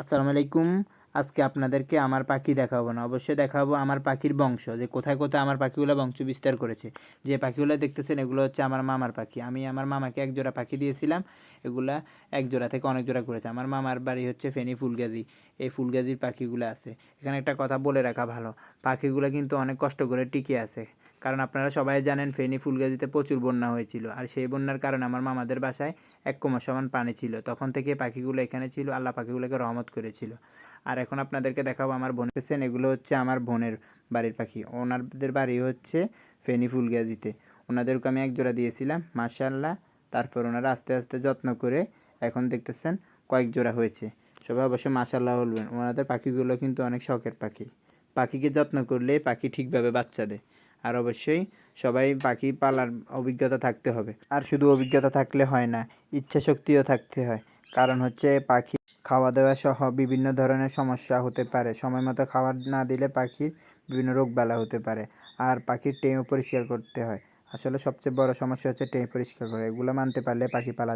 আসসালামু আলাইকুম। আজকে আপনাদেরকে আমার পাখি দেখাবো না, অবশ্যই দেখাবো আমার পাখির বংশ, যে কোথায় কোথায় আমার পাখিগুলো বংশ বিস্তার করেছে। যে পাখিগুলো দেখতেছেন, এগুলো হচ্ছে আমার মামার পাখি। আমি আমার মামাকে এক জোড়া পাখি দিয়েছিলাম, এগুলা এক জোড়া থেকে অনেক জোড়া করেছে। আমার মামার বাড়ি হচ্ছে ফেনী ফুলগাজি, এই ফুলগাজির পাখিগুলো আছে। এখানে একটা কথা বলে রাখা ভালো, পাখিগুলো কিন্তু অনেক কষ্ট করে টিকে আছে। কারণ আপনারা সবাই জানেন ফেনী ফুলগাজিতে প্রচুর বন্যা হয়েছিল। আর সেই বন্যার কারণে আমার মামাদের বাসায় এক কোমর সমান পানি ছিল। তখন থেকে পাখিগুলো এখানে ছিল, আল্লাহ পাখিগুলোকে রহমত করেছিল। আর এখন আপনাদেরকে দেখাবো আমার বোন। এগুলো হচ্ছে আমার বোনের বাড়ির পাখি। ওনাদের বাড়ি হচ্ছে ফেনী ফুলগাজিতে। ওনাদেরকে আমি এক জোড়া দিয়েছিলাম মাশাল্লাহ তারপর ওনারা আস্তে আস্তে যত্ন করে এখন দেখতেছেন কয়েক জোড়া হয়েছে। সবাই অবশ্যই মাশাল্লাহ বলবেন। ওনাদের পাখিগুলো কিন্তু অনেক শখের পাখি। পাখিকে যত্ন করলে পাখি ঠিকভাবে বাচ্চা দেয়। আর অবশ্যই সবাই পাখি পালার অভিজ্ঞতা থাকতে হবে। আর শুধু অভিজ্ঞতা থাকলে হয় না ইচ্ছা শক্তিও থাকতে হয়। কারণ হচ্ছে পাখি খাওয়া দাওয়া সহ বিভিন্ন ধরনের সমস্যা হতে পারে। সময় মতো খাবার না দিলে পাখির বিভিন্ন রোগ বালা হতে পারে। আর পাখির টেঁও পরিষ্কার করতে হয়। আসলে সবচেয়ে বড় সমস্যা হচ্ছে টেঁ পরিষ্কার করা। এগুলো মানতে পারলে পাখি পালা